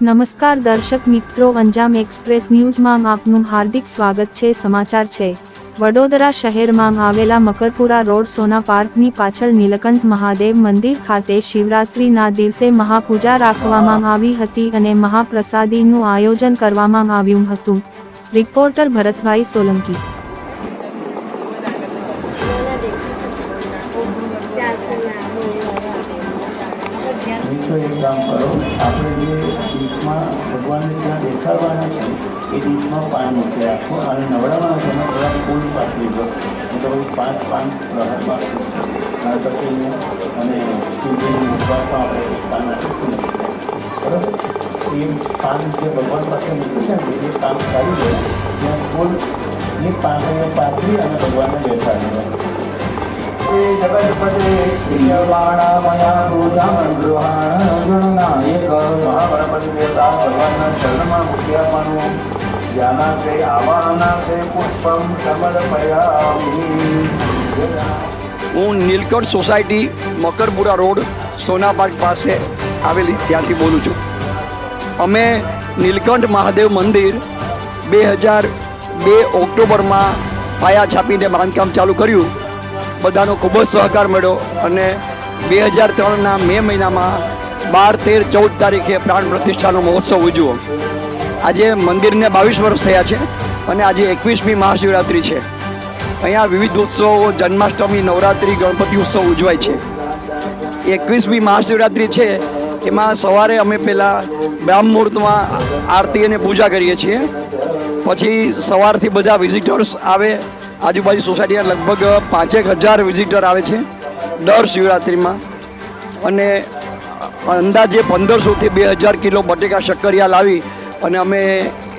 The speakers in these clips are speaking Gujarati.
નમસ્કાર દર્શક મિત્રો, અંજામ એક્સપ્રેસ ન્યૂઝમાં આપનું હાર્દિક સ્વાગત છે. સમાચાર છે. વડોદરા શહેરમાં આવેલા મકરપુરા રોડ સોના પાર્કની પાછળ નીલકંઠ મહાદેવ મંદિર ખાતે શિવરાત્રિના દિવસે મહાપૂજા રાખવામાં આવી હતી અને મહાપ્રસાદીનું આયોજન કરવામાં આવ્યું હતું. રિપોર્ટર ભરતભાઈ સોલંકી. કામ કરો. આપણે જે ડીશમાં ભગવાનને ત્યાં દેખાડવાના છે, એ ડીશમાં પાન મૂકી રાખો અને નવડાવવાના તમે થોડા ફૂલ પાક લીધો. નહીં તો પાંચ પાંચ પ્રહાર અને પછી અને શિવજીની મુખવાસમાં આપણે પાન રાખીશું બરાબર? એ પાન જે ભગવાન પાસે મૂક્યું છે એ કામ કરી દો. ત્યાં ફૂલ, એ પાન પાથરી અને ભગવાનને બેસાડી હું નીલકંઠ સોસાયટી મકરપુરા રોડ, સોના પાસે આવેલી, ત્યાંથી બોલું છું. અમે નીલકંઠ મહાદેવ મંદિર બે હજાર બે ઓક્ટોબરમાં પાયા છાપીને બાંધકામ ચાલુ કર્યું. બધાનો ખૂબ જ સહકાર મળ્યો અને બે હજાર ત્રણના મે મહિનામાં બાર, તેર, ચૌદ તારીખે પ્રાણ પ્રતિષ્ઠાનો મહોત્સવ ઉજવો આજે મંદિરને બાવીસ વર્ષ થયા છે અને આજે એકવીસમી મહાશિવરાત્રિ છે. અહીંયા વિવિધ ઉત્સવો જન્માષ્ટમી, નવરાત્રિ, ગણપતિ ઉત્સવ ઉજવાય છે. એકવીસમી મહાશિવરાત્રિ છે, એમાં સવારે અમે પહેલાં બ્રાહ્મ મુહૂર્તમાં આરતી અને પૂજા કરીએ છીએ. પછી સવારથી બધા વિઝિટર્સ આવે આજુબાજુ સોસાયટીના લગભગ પાંચેક હજાર વિઝિટર આવે છે દર શિવરાત્રિમાં. અને અંદાજે પંદરસોથી બે હજાર કિલો બટેકા શક્કરિયા લાવી અને અમે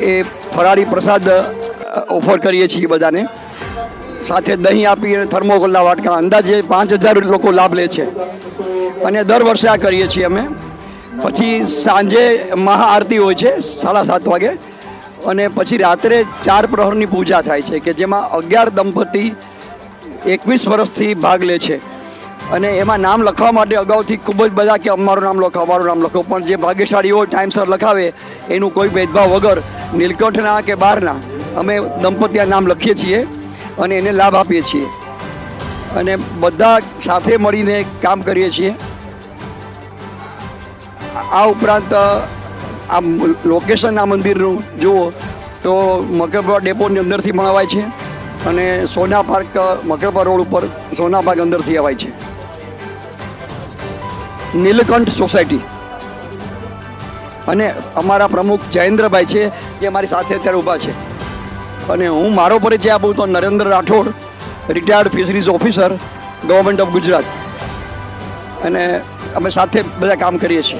એ ફરાળી પ્રસાદ ઓફર કરીએ છીએ બધાને. સાથે દહીં આપી અને થર્મોકોલના વાટકા. અંદાજે પાંચ હજાર લોકો લાભ લે છે. અને દર વર્ષે આ કરીએ છીએ અમે. પછી સાંજે મહાઆરતી હોય છે, સાડા સાત વાગે. અને પછી રાત્રે ચાર પ્રહરની પૂજા થાય છે કે જેમાં અગિયાર દંપતી એકવીસ વર્ષથી ભાગ લે છે. અને એમાં નામ લખવા માટે અગાઉથી ખૂબ જ બધા કે અમારું નામ લખો, અમારું નામ લખો, પણ જે ભાગ્યશાળી હોય ટાઈમસર લખાવે, એનું કોઈ ભેદભાવ વગર નીલકંઠના કે બહારના અમે દંપતીના નામ લખીએ છીએ અને એને લાભ આપીએ છીએ. અને બધા સાથે મળીને કામ કરીએ છીએ. આ ઉપરાંત આ લોકેશન આ મંદિરનું, જુઓ. તો મકરપુરા ડેપોની અંદરથી પણ અવાય છે અને સોના પાર્ક મકરપુરા રોડ ઉપર સોના પાર્ક અંદરથી અવાય છે. નીલકંઠ સોસાયટી. અને અમારા પ્રમુખ જયેન્દ્રભાઈ છે, જે મારી સાથે અત્યારે ઊભા છે. અને હું મારો પરિચય આપું તો Narendra Rathod retired fisheries officer government of Gujarat અને અમે સાથે બધા કામ કરીએ છીએ.